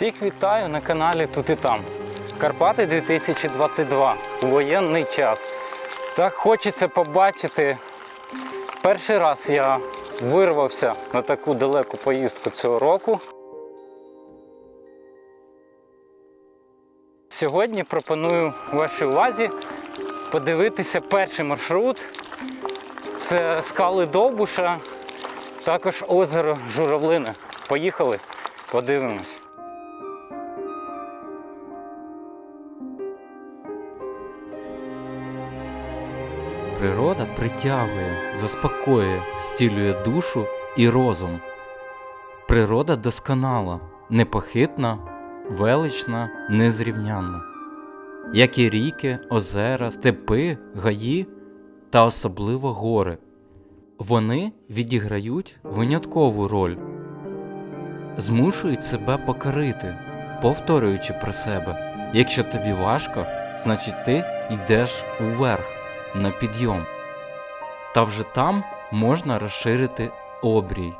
Всіх вітаю на каналі Тут і там. Карпати 2022 у воєнний час. Так хочеться побачити. Перший раз я вирвався на таку далеку поїздку цього року. Сьогодні пропоную вашій увазі подивитися перший маршрут. Це скали Довбуша, також озеро Журавлине. Поїхали, подивимось. Природа притягує, заспокоює, стілює душу і розум. Природа досконала, непохитна, велична, незрівнянна. Як і ріки, озера, степи, гаї та особливо гори. Вони відіграють виняткову роль, змушують себе покорити, повторюючи про себе. Якщо тобі важко, значить ти йдеш уверх на підйом. Та вже там можна розширити обрій.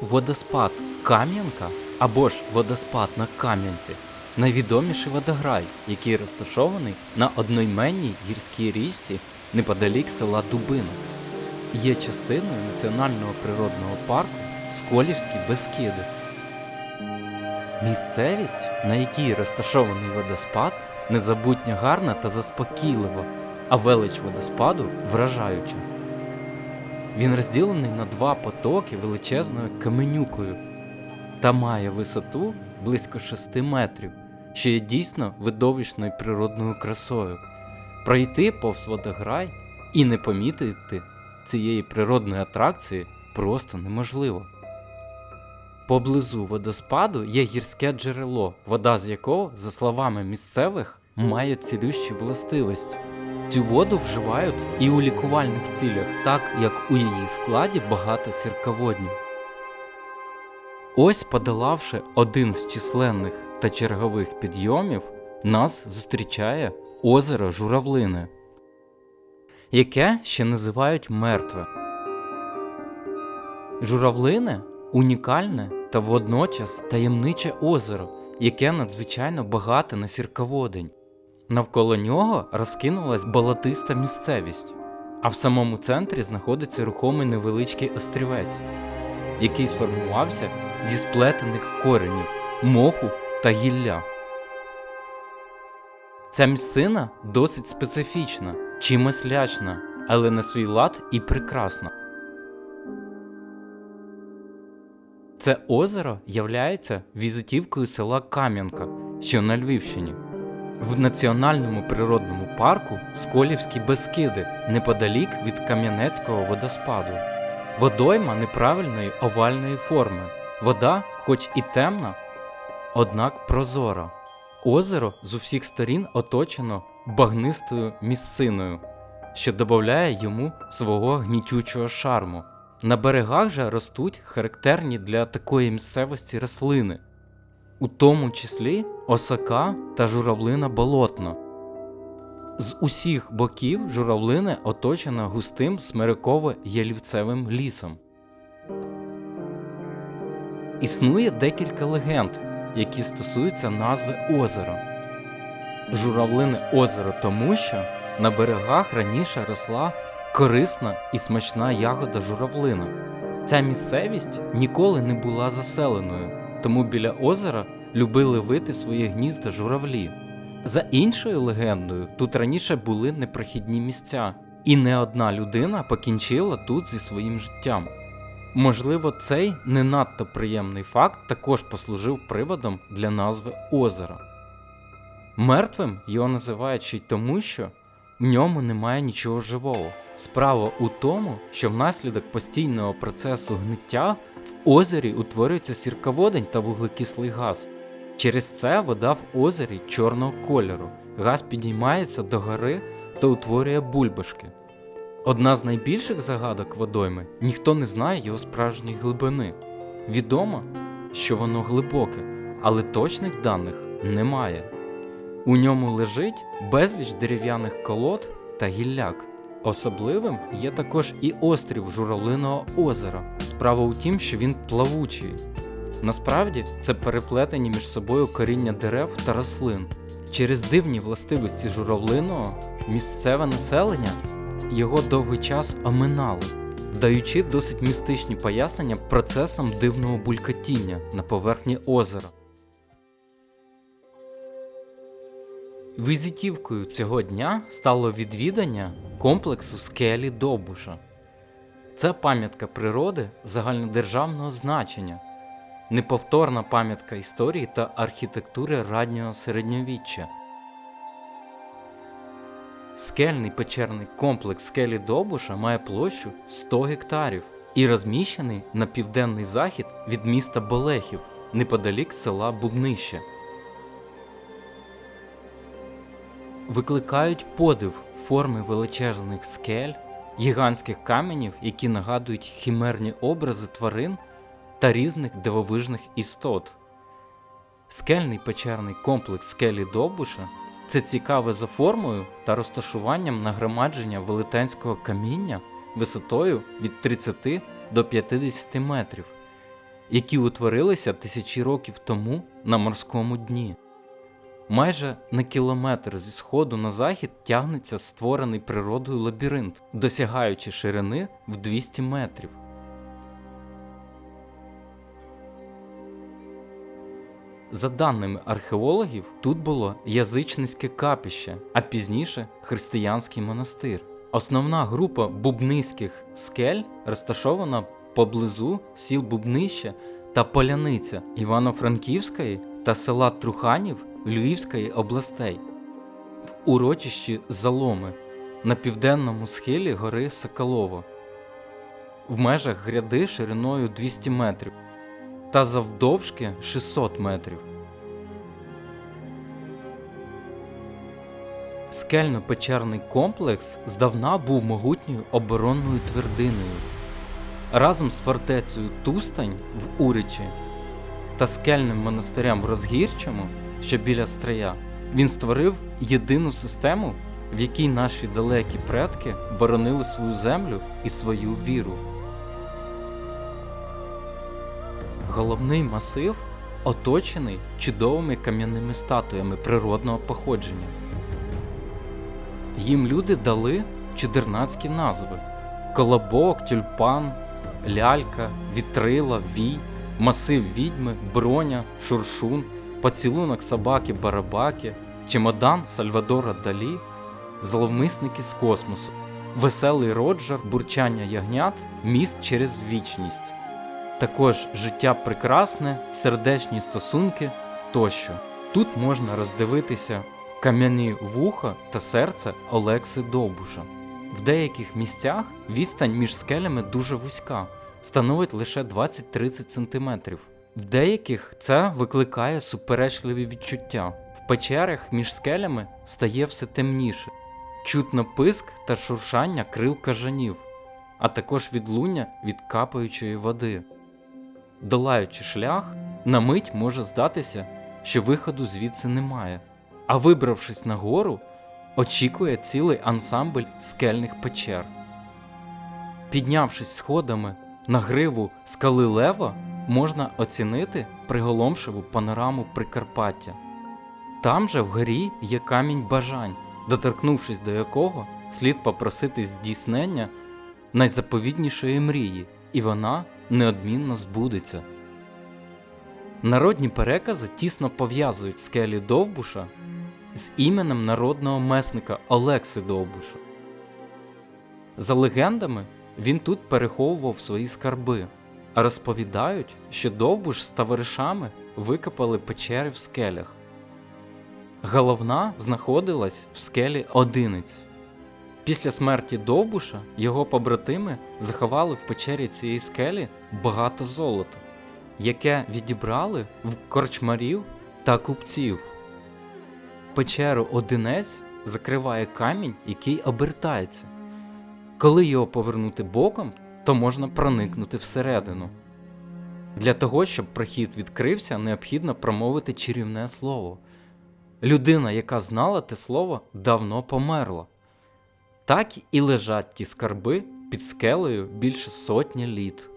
Водоспад Кам'янка або ж водоспад на Кам'янці найвідоміший водограй, який розташований на одноіменній гірській річці неподалік села Дубина. Є частиною національного природного парку Сколівські Бескиди. Місцевість, на якій розташований водоспад, незабутньо гарна та заспокійлива, а велич водоспаду вражаюча. Він розділений на два потоки величезною каменюкою та має висоту близько 6 метрів, що є дійсно видовищною природною красою. Пройти повз водограй і не помітити цієї природної атракції просто неможливо. Поблизу водоспаду є гірське джерело, вода з якого, за словами місцевих, має цілющі властивості. Цю воду вживають і у лікувальних цілях, так як у її складі багато сірководнів. Ось, подолавши один з численних та чергових підйомів, нас зустрічає озеро Журавлине, яке ще називають мертве. Журавлине унікальне та водночас таємниче озеро, яке надзвичайно багате на сірководень. Навколо нього розкинулась болотиста місцевість, а в самому центрі знаходиться рухомий невеличкий острівець, який сформувався зі сплетених коренів, моху та гілля. Ця місцина досить специфічна, чимось лячна, але на свій лад і прекрасна. Це озеро являється візитівкою села Кам'янка, що на Львівщині. В національному природному парку Сколівські Бескиди неподалік від Кам'янецького водоспаду. Водойма неправильної овальної форми. Вода, хоч і темна, однак прозора. Озеро з усіх сторін оточено багнистою місциною, що додає йому свого гнітючого шарму. На берегах же ростуть характерні для такої місцевості рослини, у тому числі осака та журавлина болотна. З усіх боків журавлини оточена густим смириково-ялівцевим лісом. Існує декілька легенд, які стосуються назви озера. Журавлине озеро тому, що на берегах раніше росла корисна і смачна ягода журавлина. Ця місцевість ніколи не була заселеною, тому біля озера любили вити свої гнізда журавлі. За іншою легендою, тут раніше були непрохідні місця, і не одна людина покінчила тут зі своїм життям. Можливо, цей не надто приємний факт також послужив приводом для назви озера. Мертвим його називають ще й тому, що в ньому немає нічого живого. Справа у тому, що внаслідок постійного процесу гниття в озері утворюється сірководень та вуглекислий газ. Через це вода в озері чорного кольору. Газ підіймається до гори та утворює бульбашки. Одна з найбільших загадок водойми ніхто не знає його справжньої глибини. Відомо, що воно глибоке, але точних даних немає. У ньому лежить безліч дерев'яних колод та гілляк. Особливим є також і острів Журавлиного озера. Справа у тім, що він плавучий. Насправді це переплетені між собою коріння дерев та рослин. Через дивні властивості журавлиного місцеве населення його довгий час оминало, даючи досить містичні пояснення процесам дивного булькотіння на поверхні озера. Візитівкою цього дня стало відвідання комплексу скелі Довбуша. Це пам'ятка природи загальнодержавного значення, неповторна пам'ятка історії та архітектури раннього середньовіччя. Скельний печерний комплекс скелі Довбуша має площу 100 гектарів і розміщений на південний захід від міста Болехів, неподалік села Бубнище. Викликають подив форми величезних скель, гігантських каменів, які нагадують хімерні образи тварин та різних дивовижних істот. Скельний печерний комплекс скелі Довбуша це цікаве за формою та розташуванням нагромадження велетенського каміння висотою від 30 до 50 метрів, які утворилися тисячі років тому на морському дні. Майже на кілометр зі сходу на захід тягнеться створений природою лабіринт, досягаючи ширини в 200 метрів. За даними археологів, тут було язичницьке капіще, а пізніше християнський монастир. Основна група бубниських скель розташована поблизу сіл Бубнище та Поляниця Івано-Франківської та села Труханів Львівської областей. В урочищі Заломи на південному схилі гори Соколово, в межах гряди шириною 200 метрів та завдовжки 600 метрів. Скельно-печерний комплекс здавна був могутньою оборонною твердиною. Разом з фортецею Тустань в Уричі та скельним монастирем в Розгірчому, що біля Стрия, він створив єдину систему, в якій наші далекі предки боронили свою землю і свою віру. Головний масив оточений чудовими кам'яними статуями природного походження. Їм люди дали чудернацькі назви: Колобок, тюльпан, лялька, вітрила, вій, масив відьми, броня, шуршун, поцілунок собаки барабаки, чемодан Сальвадора Далі, зловмисники з космосу, веселий роджер, бурчання ягнят, міст через вічність також життя прекрасне, сердечні стосунки тощо. Тут можна роздивитися кам'яні вуха та серце Олекси Довбуша. В деяких місцях відстань між скелями дуже вузька, становить лише 20-30 см. В деяких це викликає суперечливі відчуття. В печерах між скелями стає все темніше, чутно писк та шуршання крил кажанів, а також відлуння від капаючої води. Долаючи шлях, на мить може здатися, що виходу звідси немає. А вибравшись на гору, очікує цілий ансамбль скельних печер. Піднявшись сходами на гриву скали Лева, можна оцінити приголомшиву панораму Прикарпаття. Там же вгорі є камінь бажань, доторкнувшись до якого слід попросити здійснення найзаповіднішої мрії, і вона неодмінно збудеться. Народні перекази тісно пов'язують скелі Довбуша з іменем народного месника Олекси Довбуша. За легендами, він тут переховував свої скарби, а розповідають, що Довбуш з товаришами викопали печери в скелях. Головна знаходилась в скелі Одинець. Після смерті Довбуша його побратими заховали в печері цієї скелі багато золота, яке відібрали в корчмарів та купців. Печеру Одинець закриває камінь, який обертається. Коли його повернути боком, то можна проникнути всередину. Для того, щоб прохід відкрився, необхідно промовити чарівне слово, Людина, яка знала те слово, давно померла. Так і лежать ті скарби під скелею більше сотні літ.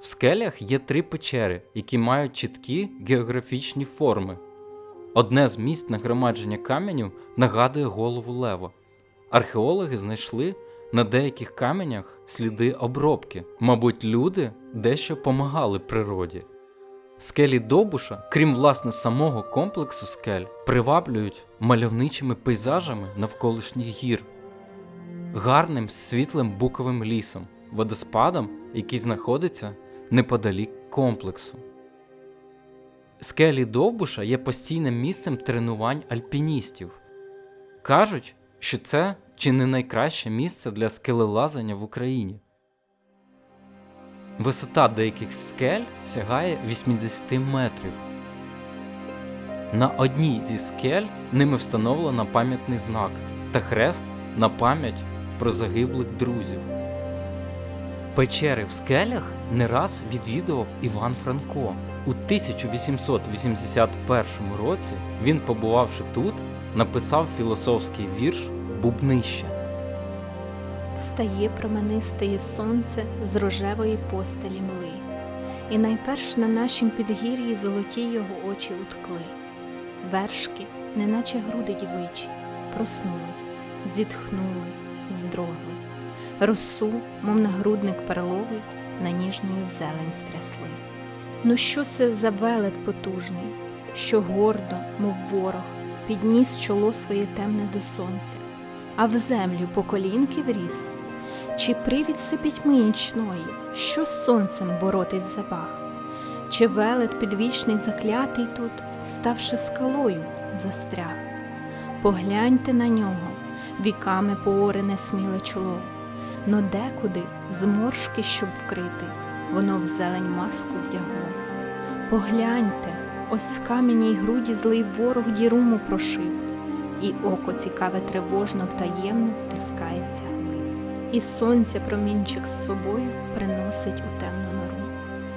В скелях є три печери, які мають чіткі географічні форми. Одне з місць нагромадження каменів нагадує голову лева. Археологи знайшли на деяких каменях сліди обробки. Мабуть, люди дещо помагали природі. Скелі Довбуша, крім власне самого комплексу скель, приваблюють мальовничими пейзажами навколишніх гір, гарним світлим буковим лісом, водоспадом, який знаходиться неподалік комплексу. Скелі Довбуша є постійним місцем тренувань альпіністів. Кажуть, що це чи не найкраще місце для скелелазання в Україні. Висота деяких скель сягає 80 метрів. На одній зі скель ними встановлено пам'ятний знак та хрест на пам'ять про загиблих друзів. Печери в скелях не раз відвідував Іван Франко. У 1881 році він, побувавши тут, написав філософський вірш Бубнище. Встає променистеє сонце з рожевої постелі мли, і найперш на нашім підгір'ї золоті його очі уткли. Вершки, неначе груди дівичі, проснулись, зітхнули, здрогли. Росу, мов нагрудник перловий, на ніжною зелень стрясли. Ну що це за велет потужний, що гордо, мов ворог, підніс чоло своє темне до сонця, а в землю по колінки вріс? Чи привід це пітьми нічної, що з сонцем боротись забаг? Чи велет підвічний заклятий тут, ставши скалою, застряг? Погляньте на нього, віками поорене сміле чоло, но декуди зморшки, щоб вкрити, воно в зелень маску вдягло. Погляньте, ось в кам'яній груді злий ворог діруму прошив, і око цікаве тривожно втаємно втискається. І сонця промінчик з собою приносить у темну нору,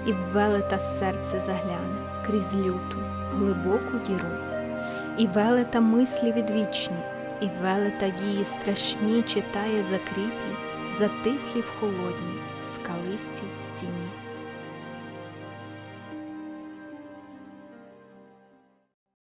і велета серце загляне крізь люту, глибоку діру, і велета мислі відвічні, і велета дії страшні читає закріплі, затислі в стіні.